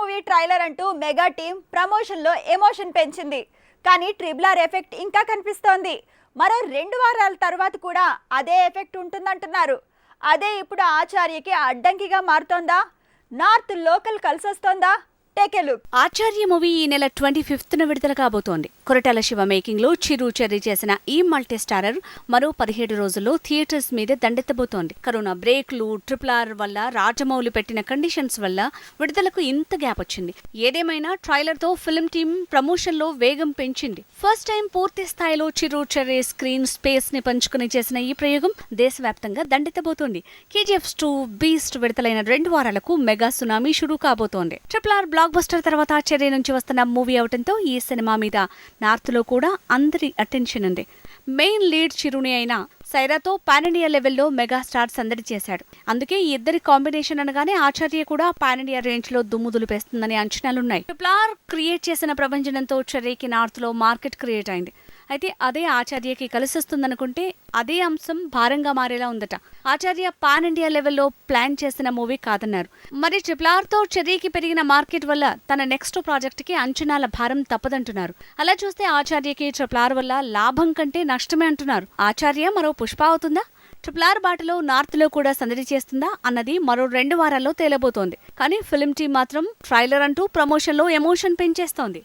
Movie trailer అంటూ mega team ప్రమోషన్లో emotion పెంచింది. కానీ ట్రిబులర్ ఎఫెక్ట్ ఇంకా కనిపిస్తోంది. మరో రెండు వారాల తర్వాత కూడా అదే ఎఫెక్ట్ ఉంటుందంటున్నారు. అదే ఇప్పుడు ఆచార్యకి అడ్డంకిగా మారుతోందా? North local కలిసొస్తోందా? Take look. ఆచార్య మూవీ ఈ నెల ట్వంటీ ఫిఫ్త్ విడుదల కాబోతోంది. కొరటాల శివ మేకింగ్లో చిరు చెర్రీ చేసిన ఈ మల్టీస్టారర్ మరో పదిహేడు రోజుల్లో థియేటర్స్ మీద దండెత్తబోతోంది. కరోనా బ్రేక్లు ట్రిపుల్ ఆర్ వల్ల రాజమౌళి పెట్టిన కండిషన్స్ వల్ల విడుదలకు ఇంత గ్యాప్ వచ్చింది. ఏదేమైనా ట్రైలర్తో ఫిల్మ్ టీం ప్రమోషన్లో వేగం పెంచింది. ఫస్ట్ టైం పూర్తి స్థాయిలో చిరు చెర్రీ స్క్రీన్ స్పేస్ని పంచుకుని చేసిన ఈ ప్రయోగం దేశవ్యాప్తంగా దండెత్తబోతోంది. కేజీఎఫ్ టూ బీస్ట్ విడుదలైన రెండు వారాలకు మెగా సునామీ షురూ కాబోతోంది. ట్రిపుల్ ఆర్ బ్లాక్ బస్టర్ తర్వాత చెర్రీ నుంచి వస్తున్న మూవీ అవటంతో ఈ సినిమా మీద నార్త్లో కూడా అందరి అటెన్షన్ ఉంది. మెయిన్ లీడ్ చిరుని అయిన సైరాతో పానిండియా లెవెల్లో మెగాస్టార్ సందడి చేశాడు. అందుకే ఈ ఇద్దరి కాంబినేషన్ అనగానే ఆచార్య కూడా పానిండియా రేంజ్లో దుమ్ము దులిపేస్తుందనే అంచనాలున్నాయి. ట్రిప్లార్ క్రియేట్ చేసిన ప్రభంజనంతో చెర్రీకి నార్త్లో మార్కెట్ క్రియేట్ అయింది. అయితే అదే ఆచార్యకి కలిసొస్తుందనుకుంటే అదే అంశం భారంగా మారేలా ఉందట. ఆచార్య పాన్ ఇండియా లెవెల్లో ప్లాన్ చేసిన మూవీ కాదన్నారు. మరి ట్రిప్లార్తో చెర్రీకి పెరిగిన మార్కెట్ వల్ల తన నెక్స్ట్ ప్రాజెక్ట్కి అంచనాల భారం తప్పదంటున్నారు. అలా చూస్తే ఆచార్యకి ట్రిప్లార్ వల్ల లాభం కంటే నష్టమే అంటున్నారు. ఆచార్య మరో పుష్ప అవుతుందా? ట్రిప్లార్ బాటలో నార్త్లో కూడా సందడి చేస్తుందా అన్నది మరో రెండు వారాల్లో తేలబోతోంది. కానీ ఫిల్మ్ టీం మాత్రం ట్రైలర్ అంటూ ప్రమోషన్లో ఎమోషన్ పెంచేస్తోంది.